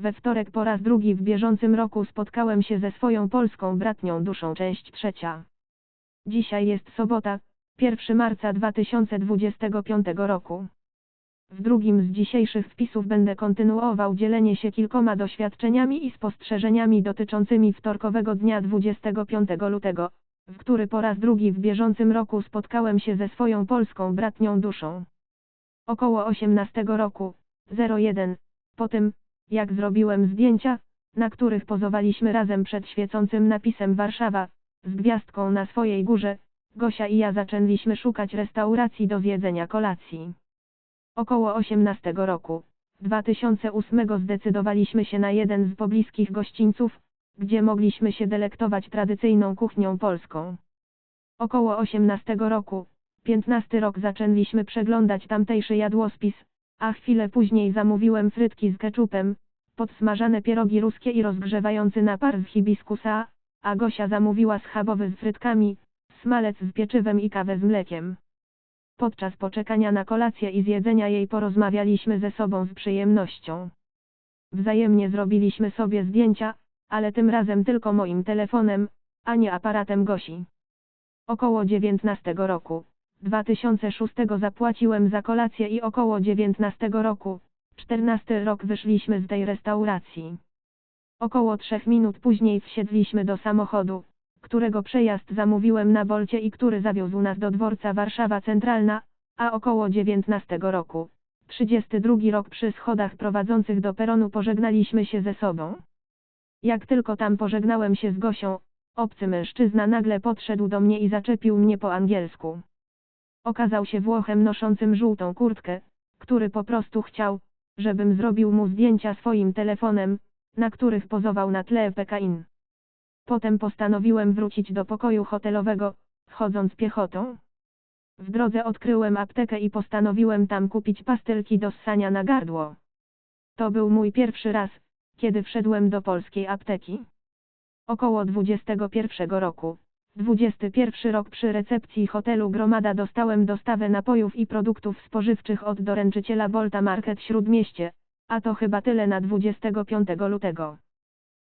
We wtorek po raz drugi w bieżącym roku spotkałem się ze swoją polską bratnią duszą. Część trzecia. Dzisiaj jest sobota, 1 marca 2025 roku. W drugim z dzisiejszych wpisów będę kontynuował dzielenie się kilkoma doświadczeniami i spostrzeżeniami dotyczącymi wtorkowego dnia 25 lutego, w który po raz drugi w bieżącym roku spotkałem się ze swoją polską bratnią duszą. Około 18 roku, 01, po tym, jak zrobiłem zdjęcia, na których pozowaliśmy razem przed świecącym napisem Warszawa, z gwiazdką na swojej górze, Gosia i ja zaczęliśmy szukać restauracji do zjedzenia kolacji. Około 18 roku, 2008 zdecydowaliśmy się na jeden z pobliskich gościńców, gdzie mogliśmy się delektować tradycyjną kuchnią polską. Około 18 roku, 15 rok zaczęliśmy przeglądać tamtejszy jadłospis, a chwilę później zamówiłem frytki z keczupem, podsmażane pierogi ruskie i rozgrzewający napar z hibiskusa, a Gosia zamówiła schabowy z frytkami, smalec z pieczywem i kawę z mlekiem. Podczas poczekania na kolację i zjedzenia jej porozmawialiśmy ze sobą z przyjemnością. Wzajemnie zrobiliśmy sobie zdjęcia, ale tym razem tylko moim telefonem, a nie aparatem Gosi. Około 19 roku, 2006 zapłaciłem za kolację i około 19 roku, 14 rok wyszliśmy z tej restauracji. Około 3 minut później wsiedliśmy do samochodu, którego przejazd zamówiłem na Bolcie i który zawiózł nas do dworca Warszawa Centralna, a około 19 roku, 32 rok przy schodach prowadzących do peronu pożegnaliśmy się ze sobą. Jak tylko tam pożegnałem się z Gosią, obcy mężczyzna nagle podszedł do mnie i zaczepił mnie po angielsku. Okazał się Włochem noszącym żółtą kurtkę, który po prostu chciał, żebym zrobił mu zdjęcia swoim telefonem, na których pozował na tle PKIN. Potem postanowiłem wrócić do pokoju hotelowego, chodząc piechotą. W drodze odkryłem aptekę i postanowiłem tam kupić pastelki do ssania na gardło. To był mój pierwszy raz, kiedy wszedłem do polskiej apteki. Około 21 roku. 21 rok przy recepcji hotelu Gromada dostałem dostawę napojów i produktów spożywczych od doręczyciela Bolta Market Śródmieście, a to chyba tyle na 25 lutego.